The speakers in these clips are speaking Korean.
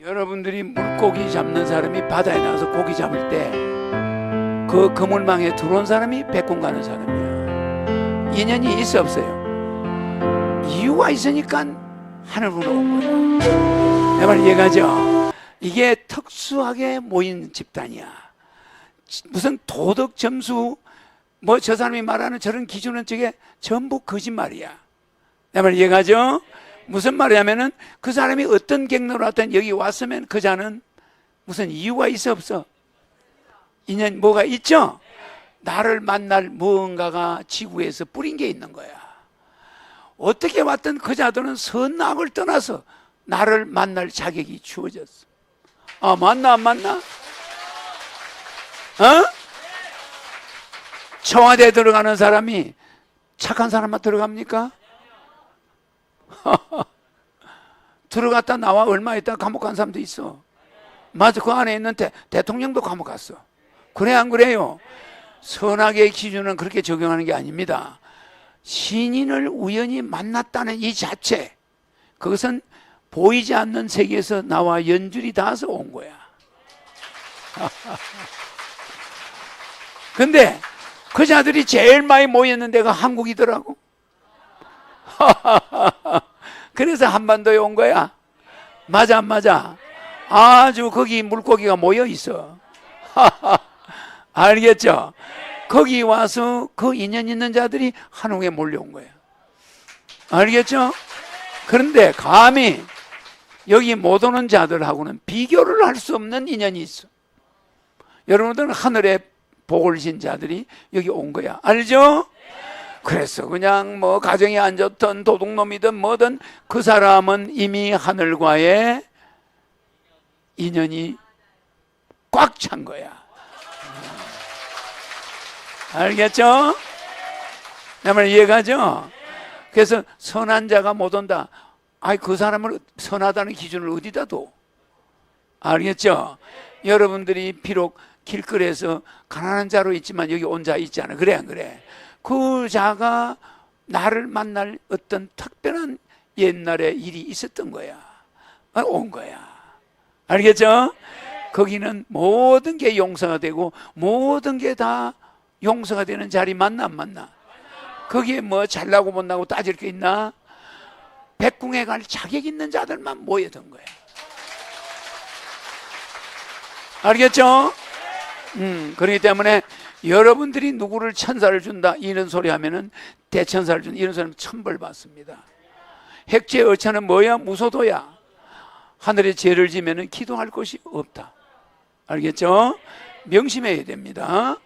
여러분들이 물고기 잡는 사람이 바다에 나가서 고기 잡을 때 그 그물망에 들어온 사람이 백군 가는 사람이야. 인연이 있어 없어요? 이유가 있으니까 하늘으로 온 거야. 내 말 이해가죠? 이게 특수하게 모인 집단이야. 무슨 도덕 점수 뭐 저 사람이 말하는 저런 기준은 저게 전부 거짓말이야. 내 말 이해가죠? 무슨 말이냐면은 그 사람이 어떤 경로로 왔든 여기 왔으면 그 자는 무슨 이유가 있어 없어? 인연 뭐가 있죠? 나를 만날 무언가가 지구에서 뿌린 게 있는 거야. 어떻게 왔든 그 자들은 선악을 떠나서 나를 만날 자격이 주어졌어. 아, 맞나, 안 맞나? 어? 청와대에 들어가는 사람이 착한 사람만 들어갑니까? 들어갔다 나와 얼마 있다 감옥 간 사람도 있어. 맞아, 그 안에 있는 대, 대통령도 감옥 갔어. 그래, 안 그래요? 선악의 기준은 그렇게 적용하는 게 아닙니다. 신인을 우연히 만났다는 이 자체, 그것은 보이지 않는 세계에서 나와 연줄이 닿아서 온 거야. 근데 그 자들이 제일 많이 모였는 데가 한국이더라고. 그래서 한반도에 온 거야. 맞아, 안 맞아? 아주 거기 물고기가 모여 있어. 알겠죠? 거기 와서 그 인연 있는 자들이 한옥에 몰려온 거야. 알겠죠? 그런데 감히 여기 못 오는 자들하고는 비교를 할 수 없는 인연이 있어. 여러분들은 하늘에 복을 진 자들이 여기 온 거야. 알죠? 그래서 그냥 뭐 가정이 안 좋든 도둑놈이든 뭐든 그 사람은 이미 하늘과의 인연이 꽉 찬 거야. 알겠죠? 내말 이해가죠? 그래서 선한 자가 못 온다. 아이 그 사람을 선하다는 기준을 어디다 둬? 알겠죠? 여러분들이 비록 길거리에서 가난한 자로 있지만 여기 온 자 있잖아. 그래 안 그래? 그 자가 나를 만날 어떤 특별한 옛날에 일이 있었던 거야. 아, 온 거야. 알겠죠? 거기는 모든 게 용서가 되고 모든 게 다 용서가 되는 자리 맞나 안 맞나? 거기에 뭐 잘나고 못나고 따질 게 있나? 백궁에 갈 자격 있는 자들만 모여든 거야. 알겠죠? 음, 그렇기 때문에 여러분들이 누구를 천사를 준다 이런 소리 하면은 대천사를 준다 이런 소리는 천벌 받습니다. 핵제 어처는 뭐야? 무소도야. 하늘에 죄를 지면은 기도할 곳이 없다. 알겠죠? 명심해야 됩니다.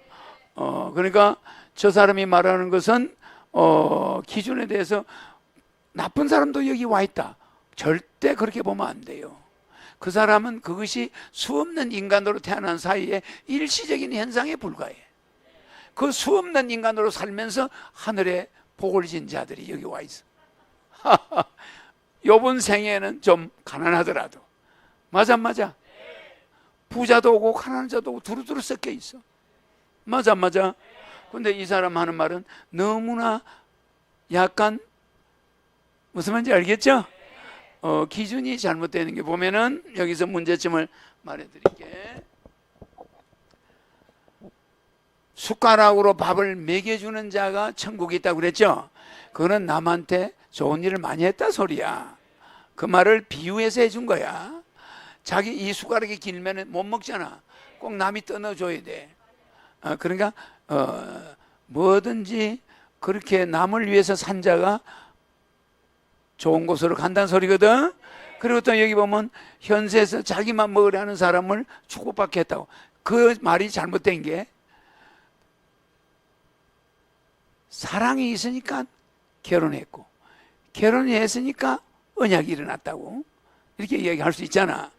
어, 그러니까 저 사람이 말하는 것은 어, 기준에 대해서 나쁜 사람도 여기 와 있다. 절대 그렇게 보면 안 돼요. 그 사람은 그것이 수 없는 인간으로 태어난 사이에 일시적인 현상에 불과해. 그 수없는 인간으로 살면서 하늘에 복을 진 자들이 여기 와 있어. 요번 생에는 좀 가난하더라도 맞아 안 맞아? 부자도 오고 가난한 자도 오고 두루두루 섞여 있어. 맞아 안 맞아? 근데 이 사람 하는 말은 너무나 약간 무슨 말인지 알겠죠? 어, 기준이 잘못되는 게 보면은 여기서 문제점을 말해 드릴게. 숟가락으로 밥을 먹여주는 자가 천국에 있다고 그랬죠? 그거는 남한테 좋은 일을 많이 했다 소리야. 그 말을 비유해서 해준 거야. 자기 이 숟가락이 길면 못 먹잖아. 꼭 남이 떠넣어줘야 돼. 어, 그러니까 어, 뭐든지 그렇게 남을 위해서 산 자가 좋은 곳으로 간다는 소리거든. 그리고 또 여기 보면 현세에서 자기만 먹으려 하는 사람을 축복받게 했다고. 그 말이 잘못된 게 사랑이 있으니까 결혼했고 결혼이 했으니까 언약이 일어났다고 이렇게 이야기할 수 있잖아.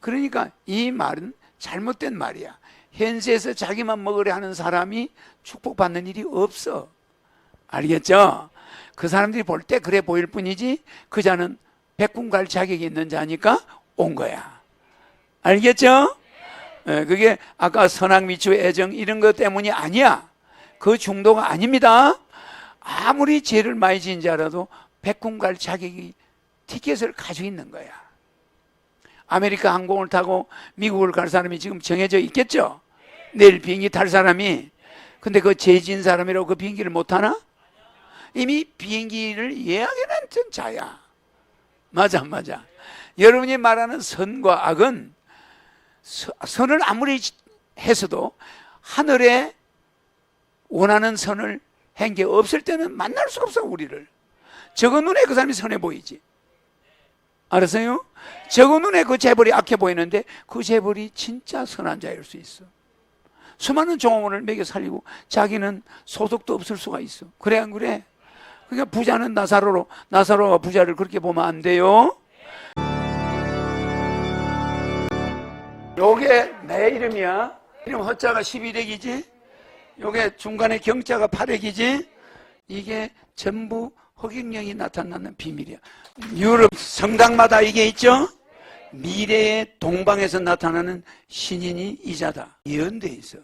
그러니까 이 말은 잘못된 말이야. 현세에서 자기만 먹으려 하는 사람이 축복받는 일이 없어. 알겠죠? 그 사람들이 볼 때 그래 보일 뿐이지 그 자는 백군 갈 자격이 있는 자니까 온 거야. 알겠죠? 예, 그게 아까 선악 미추 애정 이런 것 때문이 아니야. 그 중도가 아닙니다. 아무리 죄를 많이 지은 자라도 백군 갈 자격이 티켓을 가지고 있는 거야. 아메리카 항공을 타고 미국을 갈 사람이 지금 정해져 있겠죠? 내일 비행기 탈 사람이. 근데 그 재진 사람이라고 그 비행기를 못 타나? 이미 비행기를 예약해놨던 자야. 맞아, 맞아. 여러분이 말하는 선과 악은 서- 선을 아무리 했어도 하늘에 원하는 선을 한게 없을 때는 만날 수 없어 우리를. 저거 눈에 그 사람이 선해 보이지. 알았어요? 저거 눈에 그 재벌이 악해 보이는데 그 재벌이 진짜 선한 자일 수 있어. 수많은 종업원을 먹여 살리고 자기는 소득도 없을 수가 있어. 그래 안 그래? 그러니까 부자는 나사로로 나사로가 부자를 그렇게 보면 안 돼요. 요게 내 이름이야. 이름 허자가 12렉이지. 요게 중간에 경자가 8렉이지. 이게 전부 허경영이 나타나는 비밀이야. 유럽 성당마다 이게 있죠? 미래의 동방에서 나타나는 신인이 이자다. 예언돼 있어.